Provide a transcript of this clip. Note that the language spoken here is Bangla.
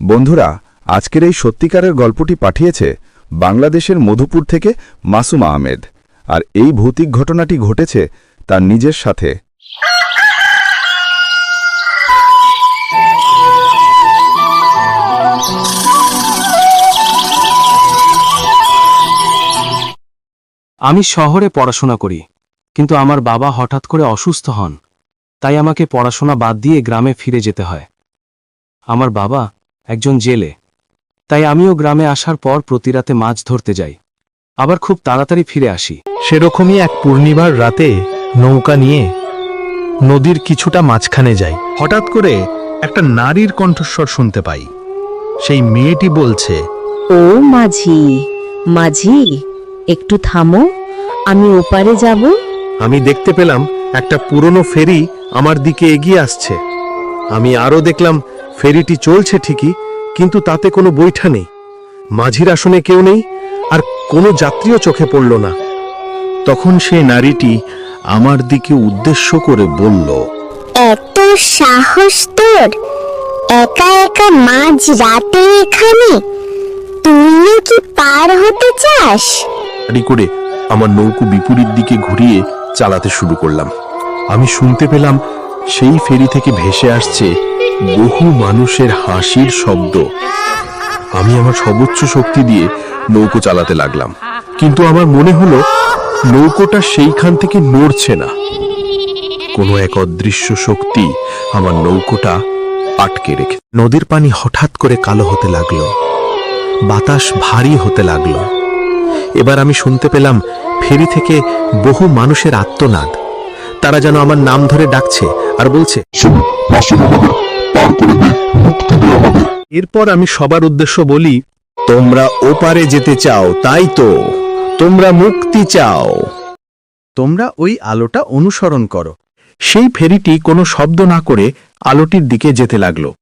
বন্ধুরা, আজকের এই সত্যিকারের গল্পটি পাঠিয়েছে বাংলাদেশের মধুপুর থেকে মাসুম আহমেদ। আর এই ভৌতিক ঘটনাটি ঘটেছে তার নিজের সাথে। আমি শহরে পড়াশোনা করি, কিন্তু আমার বাবা হঠাৎ করে অসুস্থ হন, তাই আমাকে পড়াশোনা বাদ দিয়ে গ্রামে ফিরে যেতে হয়। আমার বাবা একজন জেলে। তাই আমিও গ্রামে আসার পর প্রতি রাতে মাছ ধরতে যাই। আবার খুব তাড়াতাড়ি ফিরে আসি। সেরকমই এক পূর্ণিমার রাতে নৌকা নিয়ে নদীর কিছুটা মাঝখানে যাই। হঠাৎ করে একটা নারীর কণ্ঠস্বর শুনতে পাই। সেই মেয়েটি বলছে ও মাঝি মাঝি একটু থামো আমি ওপারে যাব। আমি দেখতে পেলাম একটা পুরনো ফেরি আমার দিকে এগিয়ে আসছে। আমি আরও দেখলাম ফেরিটি চলছে ঠিকই কিন্তু তাতে কোনো বৈঠা নেই। মাঝির আসনে কেউ নেই আর কোনো যাত্রীও চোখে পড়ল না। তখন সেই নারীটি আমার দিকে উদ্দেশ্য করে বলল এত সাহস তোর? একা একা মাঝ রাতে এখানে? তুইও কি পার হতে চাস? গাড়ি করে আমার নৌকো বিপরীত দিকে ঘুরিয়ে চালাতে শুরু করলাম। আমি শুনতে পেলাম সেই ফেরি থেকে ভেসে আসছে বহু মানুষের হাসির শব্দ। আমি আমার সর্বোচ্চ শক্তি দিয়ে নৌকো চালাতে লাগলাম। কিন্তু আমার মনে হলো, নৌকোটা সেইখান থেকে নড়ছে না। কোনো এক অদৃশ্য শক্তি আমার নৌকোটা আটকে রেখে নদীর পানি হঠাৎ করে কালো হতে লাগল। বাতাস ভারী হতে লাগল। এবার আমি শুনতে পেলাম, ফেরি থেকে বহু মানুষের আত্মনাদ। তারা যেন আমার নাম ধরে ডাকছে আর বলছে এরপর আমি সবার উদ্দেশ্য বলি তোমরা ওপারে যেতে চাও তাই তো? তোমরা মুক্তি চাও। তোমরা ওই আলোটা অনুসরণ করো। সেই ফেরিটি কোনো শব্দ না করে আলোটির দিকে যেতে লাগল।